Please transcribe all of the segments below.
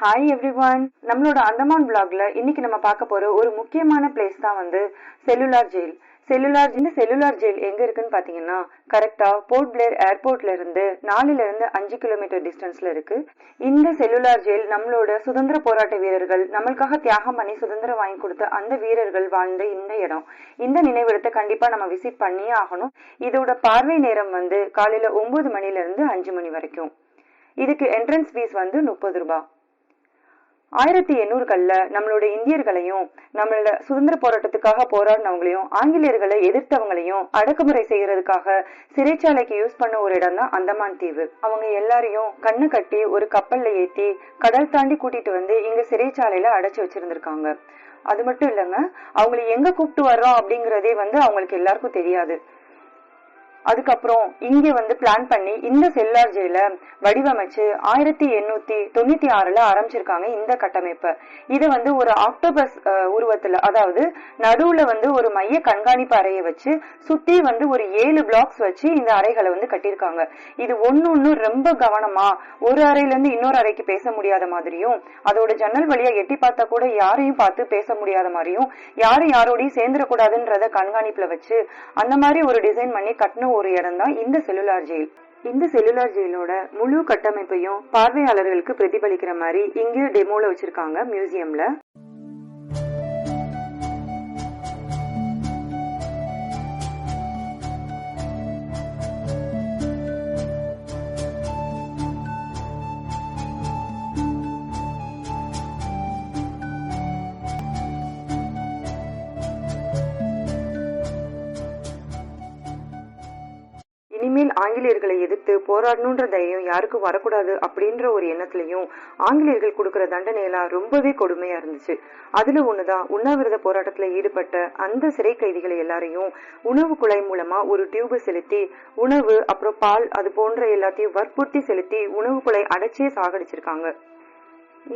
Hi everyone நம்மளோட அந்தமான் பிளாக்ல இன்னைக்கு நம்ம பார்க்க போற ஒரு முக்கியமான பிளேஸ் தான் வந்து செல்லுலார் ஜெயில் செல்லுலார் இந்த செல்லுலார் ஜெயில் எங்க இருக்குன்னு பாத்தீங்கன்னா கரெக்டா போர்ட் பிளேர் ஏர்போர்ட்ல இருந்து நாலுல இருந்து அஞ்சு கிலோமீட்டர் டிஸ்டன்ஸ்ல இருக்கு. இந்த செல்லுலார் ஜெயில் நம்மளோட சுதந்திர போராட்ட வீரர்கள் நம்மளுக்காக தியாகம் பண்ணி சுதந்திரம் வாங்கி கொடுத்த அந்த வீரர்கள் வாழ்ந்த இந்த இடம். இந்த நினைவிடத்தை கண்டிப்பா நம்ம விசிட் பண்ணியே ஆகணும். இதோட பார்வை நேரம் வந்து காலையில ஒன்பது மணில இருந்து அஞ்சு மணி வரைக்கும். இதுக்கு என்ட்ரன்ஸ் ஃபீஸ் வந்து முப்பது ரூபாய். ஆயிரத்தி எண்ணூறுகள்ல நம்மளோட இந்தியர்களையும் நம்மளோட சுதந்திர போராட்டத்துக்காக போராடினவங்களையும் ஆங்கிலேயர்களை எதிர்த்தவங்களையும் அடக்குமுறை செய்யறதுக்காக சிறைச்சாலைக்கு யூஸ் பண்ண ஒரு இடம் தான் அந்தமான் தீவு. அவங்க எல்லாரையும் கண்ணு கட்டி ஒரு கப்பல்ல ஏத்தி கடல் தாண்டி கூட்டிட்டு வந்து இங்க சிறைச்சாலையில அடைச்சு வச்சிருந்திருக்காங்க. அது மட்டும் இல்லைங்க அவங்களை எங்க கூப்பிட்டு வர்றோம் அப்படிங்கறதே வந்து அவங்களுக்கு எல்லாருக்கும் தெரியாது. அதுக்கப்புறம் இங்க வந்து பிளான் பண்ணி இந்த செல்லார் ஜெயில வடிவமைச்சு ஆயிரத்தி எண்ணூத்தி தொண்ணூத்தி ஆறுல ஆரம்பிச்சிருக்காங்க இந்த கட்டமைப்பு. இது வந்து ஒரு ஆக்டோபஸ் உருவத்துல அதாவது நடுவுல வந்து ஒரு மைய கண்காணிப்பு அறையை வச்சு சுத்தி வந்து ஒரு ஏழு பிளாக்ஸ் வச்சு இந்த அறைகளை வந்து கட்டியிருக்காங்க. இது ஒண்ணு ஒண்ணு ரொம்ப கவனமா ஒரு அறையில இருந்து இன்னொரு அறைக்கு பேச முடியாத மாதிரியும் அதோட ஜன்னல் வழியா எட்டி பார்த்தா கூட யாரையும் பார்த்து பேச முடியாத மாதிரியும் யாரும் யாரோடையும் சேர்ந்துடக்கூடாதுன்றத கண்காணிப்புல வச்சு அந்த மாதிரி ஒரு டிசைன் பண்ணி கட்டின ஒரு இடம் தான் இந்த செல்லுலார் ஜெயில். இந்த செல்லுலார் ஜெயிலோட முழு கட்டமைப்பையும் பார்வையாளர்களுக்கு பிரதிபலிக்கிற மாதிரி இங்க டெமோல வச்சிருக்காங்க மியூசியம்ல. ஆங்கிலேயர்களை எதிர்த்து போராடணுன்ற தைரியம் யாருக்கும் வரக்கூடாது அப்படின்ற ஒரு எண்ணத்துலையும் ஆங்கிலேயர்கள் கொடுக்குற தண்டனையெல்லாம் ரொம்பவே கொடுமையா இருந்துச்சு. அதுல ஒண்ணுதான் உண்ணாவிரத போராட்டத்துல ஈடுபட்ட அந்த சிறை கைதிகளை எல்லாரையும் உணவு குழாய் மூலமா ஒரு டியூப் செலுத்தி உணவு அப்புறம் பால் அது போன்ற எல்லாத்தையும் வற்புறுத்தி செலுத்தி உணவு குழாய் அடைச்சே சாகடிச்சிருக்காங்க.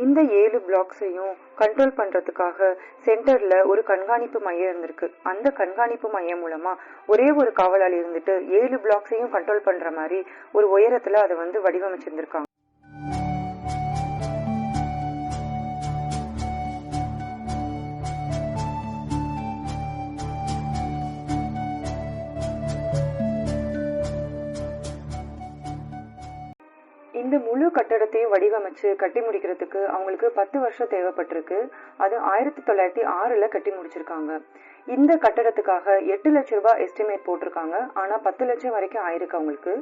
இந்த ஏழு பிளாக்ஸையும் கண்ட்ரோல் பண்றதுக்காக சென்டர்ல ஒரு கண்காணிப்பு மையம் இருந்திருக்கு. அந்த கண்காணிப்பு மையம் மூலமா ஒரே ஒரு காவலாளி இருந்துட்டு ஏழு பிளாக்ஸையும் கண்ட்ரோல் பண்ற மாதிரி ஒரு உயரத்துல அதை வந்து வடிவமைச்சிருந்திருக்காங்க. இந்த முழு கட்டடத்தையும் வடிவமைச்சு கட்டி முடிக்கிறதுக்கு அவங்களுக்கு பத்து வருஷம் தேவைப்பட்டிருக்கு. அது ஆயிரத்தி தொள்ளாயிரத்தி ஆறுல கட்டி முடிச்சிருக்காங்க. இந்த கட்டடத்துக்காக எட்டு லட்சம் ரூபாய் எஸ்டிமேட் போட்டிருக்காங்க. ஆனா பத்து லட்சம் வரைக்கும் ஆயிருக்கு அவங்களுக்கு.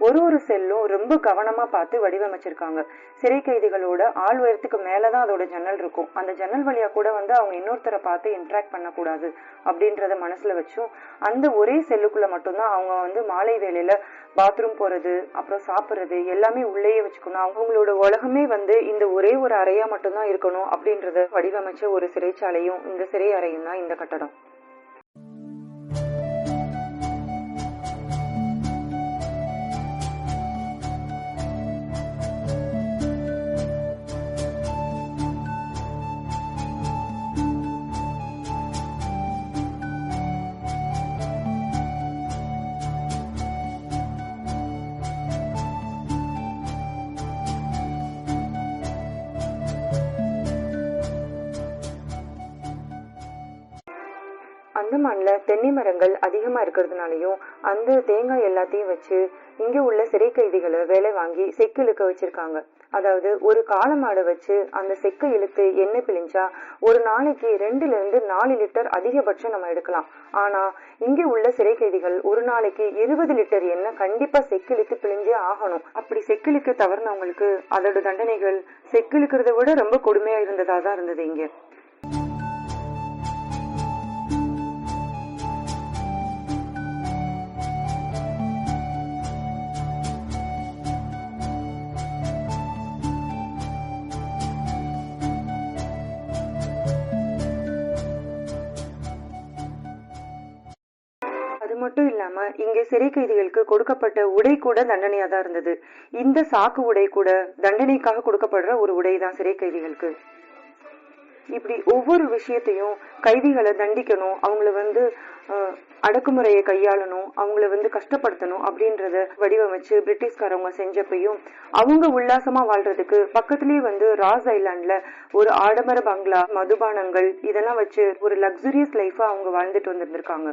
ஒரு ஒரு செல்லும் ரொம்ப கவனமா பார்த்து வடிவமைச்சிருக்காங்க. சிறை கைதிகளோட ஆள் உயரத்துக்கு மேலதான் அதோட ஜன்னல் இருக்கும். அந்த ஜன்னல் வழியா கூட வந்து அவங்க இன்னொருத்தரை பார்த்து இன்ட்ராக்ட் பண்ணக்கூடாது அப்படின்றத மனசுல வச்சும் அந்த ஒரே செல்லுக்குள்ள மட்டும்தான் அவங்க வந்து மாலை வேலையில பாத்ரூம் போறது அப்புறம் சாப்பிடுறது எல்லாமே உள்ளேயே வச்சுக்கணும். அவங்களோட உலகமே வந்து இந்த ஒரே ஒரு அறையா மட்டும்தான் இருக்கணும் அப்படின்றத வடிவமைச்ச ஒரு சிறைச்சாலையும் இந்த சிறை அறையும் தான் இந்த கட்டடம். அந்தமான்ல தென்னை மரங்கள் அதிகமா இருக்கிறதுனாலயும் அந்த தேங்காய் எல்லாத்தையும் வச்சு இங்க உள்ள சிறை கைதிகளை வேலை வாங்கி செக்கு இழுக்க வச்சிருக்காங்க. அதாவது ஒரு காலமாடை வச்சு அந்த செக்கை இழுத்து எண்ணெய் பிழிஞ்சா ஒரு நாளைக்கு ரெண்டுல இருந்து நாலு லிட்டர் அதிகபட்சம் நம்ம எடுக்கலாம். ஆனா இங்க உள்ள சிறை கைதிகள் ஒரு நாளைக்கு இருபது லிட்டர் எண்ணெய் கண்டிப்பா செக்கிழுக்கு பிழிஞ்சே ஆகணும். அப்படி செக்கிழுக்கு தவறுனவங்களுக்கு அதோட தண்டனைகள் செக்கிழுக்கிறத விட ரொம்ப கொடுமையா இருந்ததா தான் இருந்தது இங்க. மட்டும் இல்லாம இங்கே சிறை கைதிகளுக்கு கொடுக்கப்பட்ட உடை கூட தண்டனையா தான் இருந்தது. இந்த சாக்கு உடை கூட தண்டனைக்காக கொடுக்கப்படுற ஒரு உடை தான் சிறை கைதிகளுக்கு. இப்படி ஒவ்வொரு விஷயத்தையும் கைதிகளை தண்டிக்கணும் அவங்கள வந்து அடக்குமுறையை கையாளணும் அவங்கள வந்து கஷ்டப்படுத்தணும் அப்படின்றத வடிவமைச்சு பிரிட்டிஷ்காரவங்க செஞ்சப்பையும் அவங்க உல்லாசமா வாழ்றதுக்கு பக்கத்திலேயே வந்து ராஸ் ஐலாண்ட்ல ஒரு ஆடம்பர பங்களா மதுபானங்கள் இதெல்லாம் வச்சு ஒரு லக்ஸுரியஸ் லைஃபா அவங்க வாழ்ந்துட்டு வந்திருந்திருக்காங்க.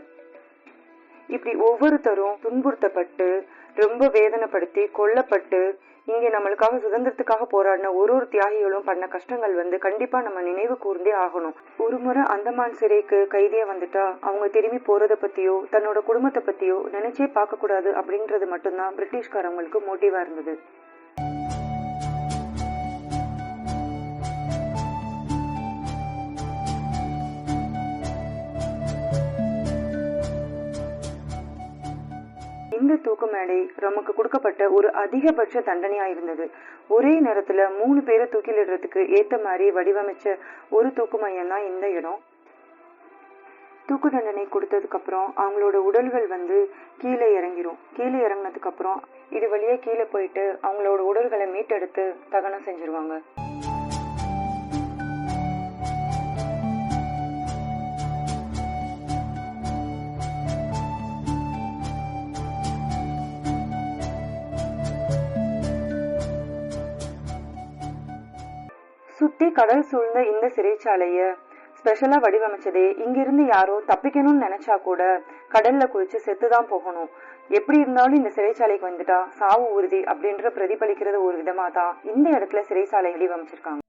இப்படி ஒவ்வொருத்தரும் துன்புறுத்தப்பட்டு ரொம்ப வேதனைப்படுத்தி கொல்லப்பட்டு இங்க நம்மளுக்காக சுதந்திரத்துக்காக போராடின ஒரு ஒரு தியாகிகளும் பண்ண கஷ்டங்கள் வந்து கண்டிப்பா நம்ம நினைவு கூர்ந்தே ஆகணும். ஒரு முறை அந்தமான் சிறைக்கு கைதியா வந்துட்டா அவங்க திரும்பி போறத பத்தியோ தன்னோட குடும்பத்தை பத்தியோ நினைச்சே பார்க்க கூடாது அப்படின்றது மட்டும்தான் பிரிட்டிஷ்காரவங்களுக்கு மோட்டிவா இருந்தது. இந்த தூக்கு மேடை நமக்கு கொடுக்கப்பட்ட ஒரு அதிகபட்ச தண்டனையா இருந்தது ஒரே நேரத்துல மூணு பேரை தூக்கிலிடுறதுக்கு ஏத்த மாதிரி வடிவமைச்ச ஒரு தூக்கு மையம் தான் இந்த இடம். தூக்கு தண்டனை கொடுத்ததுக்கு அப்புறம் அவங்களோட உடல்கள் வந்து கீழே இறங்கிரும். கீழே இறங்கினதுக்கு அப்புறம் இது வழியே கீழே போயிட்டு அவங்களோட உடல்களை மீட்டெடுத்து தகனம் செஞ்சிருவாங்க. சுத்தி கடல் சூழ்ந்த இந்த சிறைச்சாலைய ஸ்பெஷலா வடிவமைச்சதே இங்கிருந்து யாரோ தப்பிக்கணும்னு நினைச்சா கூட கடல்ல குளிச்சு செத்துதான் போகணும். எப்படி இருந்தாலும் இந்த சிறைச்சாலைக்கு வந்துட்டா சாவு உறுதி அப்படின்ற பிரதிபலிக்கிறது ஒரு விதமா தான் இந்த இடத்துல சிறைச்சாலை வடிவமைச்சிருக்காங்க.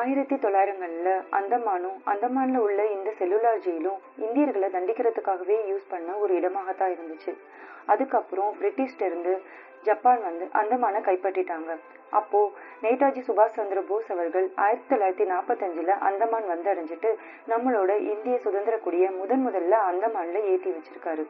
ஆயிரத்தி தொள்ளாயிரங்கள்ல அந்தமானும் அந்தமான்ல உள்ள இந்த செல்லுலார் ஜெயிலும் இந்தியர்களை தண்டிக்கிறதுக்காகவே யூஸ் பண்ண ஒரு இடமாகத்தான் இருந்துச்சு. அதுக்கப்புறம் பிரிட்டிஷ்ட இருந்து ஜப்பான் வந்து அந்தமான கைப்பற்றிட்டாங்க. அப்போ நேதாஜி சுபாஷ் சந்திர போஸ் அவர்கள் ஆயிரத்தி தொள்ளாயிரத்தி நாற்பத்தஞ்சில் அந்தமான் வந்து அடைஞ்சிட்டு நம்மளோட இந்திய சுதந்திர கொடியை முதன் முதல்ல அந்தமான்ல ஏற்றி வச்சிருக்காரு.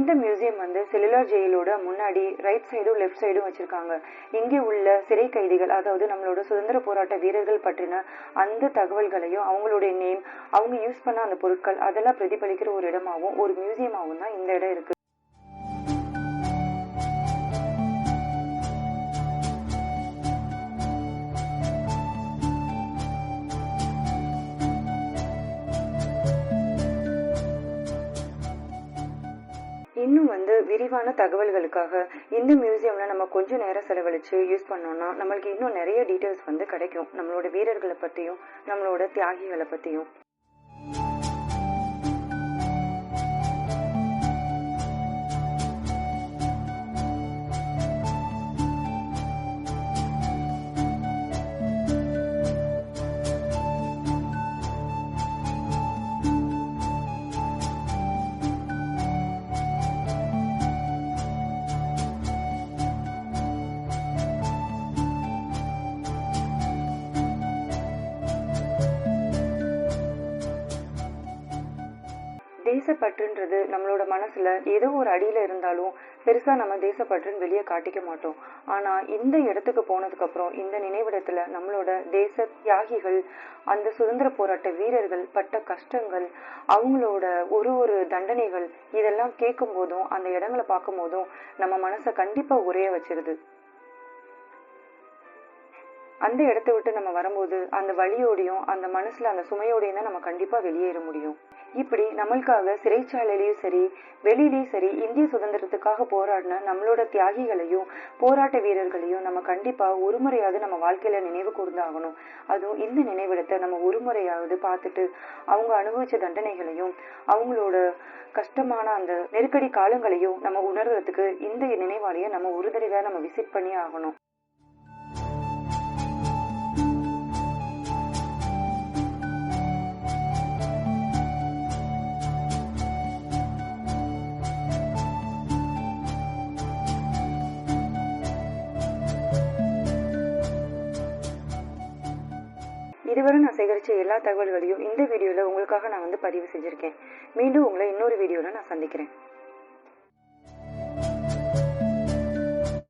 இந்த மியூசியம் வந்து செல்லுலார் ஜெயிலோட முன்னாடி ரைட் சைடும் லெஃப்ட் சைடும் வச்சிருக்காங்க. இங்கே உள்ள சிறை கைதிகள் அதாவது நம்மளோட சுதந்திர போராட்ட வீரர்கள் பற்றின அந்த தகவல்களையும் அவங்களுடைய நேம் அவங்க யூஸ் பண்ண அந்த பொருட்கள் அதெல்லாம் பிரதிபலிக்கிற ஒரு இடமாவும் ஒரு மியூசியமாகவும் தான் இந்த இடம் இருக்கு. இன்னும் வந்து விரிவான தகவல்களுக்காக இந்த மியூசியம்ல நம்ம கொஞ்சம் நேரம் செலவழிச்சு யூஸ் பண்ணோம்னா நம்மளுக்கு இன்னும் நிறைய டீட்டெயில்ஸ் வந்து கிடைக்கும். நம்மளோட வீரர்களை பத்தியும் நம்மளோட தியாகிகளை பத்தியும். தேசப்பற்றுன்றது நம்மளோட மனசுல ஏதோ ஒரு அடியில இருந்தாலும் பெருசா நம்ம தேசப்பற்றுன்னு வெளியே காட்டிக்க மாட்டோம். ஆனா இந்த இடத்துக்கு போனதுக்கு அப்புறம் இந்த நினைவிடத்துல நம்மளோட தேச தியாகிகள் அந்த சுதந்திர போராட்ட வீரர்கள் பட்ட கஷ்டங்கள் அவங்களோட ஒரு ஒரு தண்டனைகள் இதெல்லாம் கேட்கும் போதும் அந்த இடங்களை பார்க்கும் போதும் நம்ம மனசை கண்டிப்பா உரைய வச்சிருது. அந்த இடத்த விட்டு நம்ம வரும்போது அந்த வழியோடையும் அந்த மனசுல அந்த சுமையோடையும் தான் நம்ம கண்டிப்பா வெளியேற முடியும். இப்படி நம்மளுக்காக சிறைச்சாலையிலையும் சரி வெளியிலயும் சரி இந்திய சுதந்திரத்துக்காக போராடின நம்மளோட தியாகிகளையும் போராட்ட வீரர்களையும் நம்ம கண்டிப்பா ஒரு முறையாவது நம்ம வாழ்க்கையில நினைவு கூர்ந்தாகணும். அதுவும் இந்த நினைவிடத்தை நம்ம ஒரு முறையாவது பார்த்துட்டு அவங்க அனுபவிச்ச தண்டனைகளையும் அவங்களோட கஷ்டமான அந்த நெருக்கடி காலங்களையும் நம்ம உணர்றதுக்கு இந்த நினைவாலயம் நம்ம ஒரு தடவை நம்ம விசிட் பண்ணி ஆகணும். இதுவரை நான் சேகரிச்ச எல்லா தகவல்களையும் இந்த வீடியோல உங்களுக்காக நான் வந்து பதிவு செஞ்சுருக்கேன். மீண்டும் உங்களை இன்னொரு வீடியோல நான் சந்திக்கிறேன்.